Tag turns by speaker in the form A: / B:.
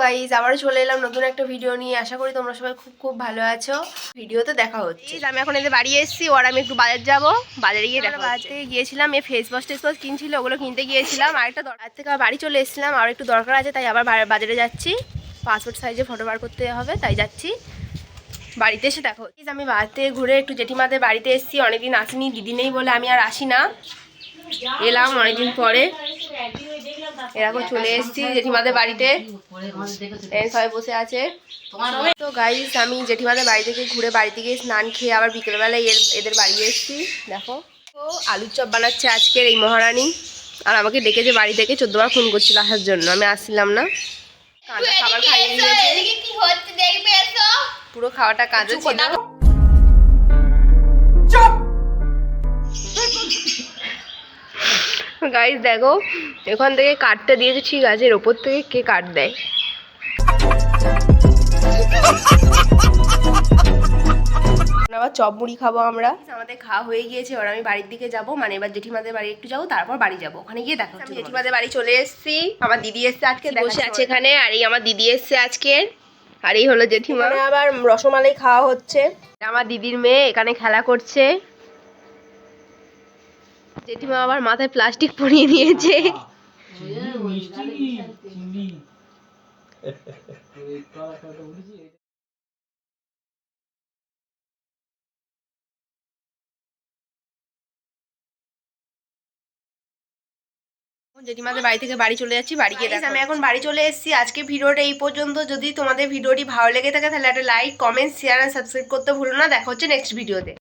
A: Guys আবারও চলে এলাম নতুন একটা ভিডিও নিয়ে। আশা করি তোমরা সবাই খুব খুব ভালো আছো। ভিডিওতে দেখা হচ্ছে। আমি এখন এদের বাড়ি এসেছি ওর আমি একটু বাজার যাব। বাজারে গিয়ে দেখা বাজার গিয়েছিলাম এই ফেস ওয়াশ টেস ওয়াশ কিনছিল ওগুলো কিনতে গিয়েছিলাম। আর একটা দরকার থেকে বাড়ি চলে এসেছিলাম আর একটু দরকার আছে তাই আবার বাজারে যাচ্ছি। পাসপোর্ট সাইজে ফটো বার করতে হবে তাই যাচ্ছি। বাড়িতে এসে দেখো আমি বাড়িতে ঘুরে একটু জেঠিমাদের বাড়িতে এসেছি অনেকদিন আসিনি দিদি নেই বলে আমি আর আসি না। এলাম অনেকদিন পরে। এরকম চলে এসেছি জেঠিমাদের বাড়িতে। এই সবাই বসে আছে। তো গাইস আমি জেঠিমাদের বাড়ি থেকে ঘুরে বাড়ি থেকে স্নান খেয়ে আবার বিকেলবেলায় এর এদের বাড়ি এসেছি। দেখো। তো আলুর চপ বানাচ্ছে আজকের এই মহারানী। আর আমাকে ডেকেছে বাড়ি থেকে চোদ্দবার ফোন করছিল আসার জন্য। আমি আসছিলাম না। কাঁচা খাবার খাইয়ে দিয়েছে। পুরো খাওয়াটা কাঁচা ছিল। গাইস দেখো এখান থেকে কাটতে দিয়েছে ঠিক আছে এর ওপর থেকে কে কাট দেয়? আবার চপ মুড়ি খাব আমরা। আমাদের খাওয়া হয়ে গিয়েছে এবার আমি বাড়ির দিকে যাব মানে এবার জেঠিমাদের বাড়ি একটু যাব তারপর বাড়ি যাব। ওখানে গিয়ে দেখা জেঠিমাদের বাড়ি চলে এসেছি। আমার দিদি এসছে আজকে বসে আছে এখানে আর এই আমার দিদি এসছে আজকে আর এই হলো জেঠিমা। আবার রসমালাই খাওয়া হচ্ছে। আমার দিদির মেয়ে এখানে খেলা করছে। জেঠিমা আবার মাথায় প্লাস্টিক পরিয়ে নিয়েছে জেঠিমাদের বাড়ি থেকে বাড়ি চলে যাচ্ছি বাড়ি গিয়ে দেখা আমি এখন বাড়ি চলে এসেছি। আজকে ভিডিওটা এই পর্যন্ত। যদি তোমাদের ভিডিওটি ভালো লেগে থাকে তাহলে একটা লাইক কমেন্ট শেয়ার আর সাবস্ক্রাইব করতে ভুলো না। দেখা হচ্ছে নেক্সট ভিডিওতে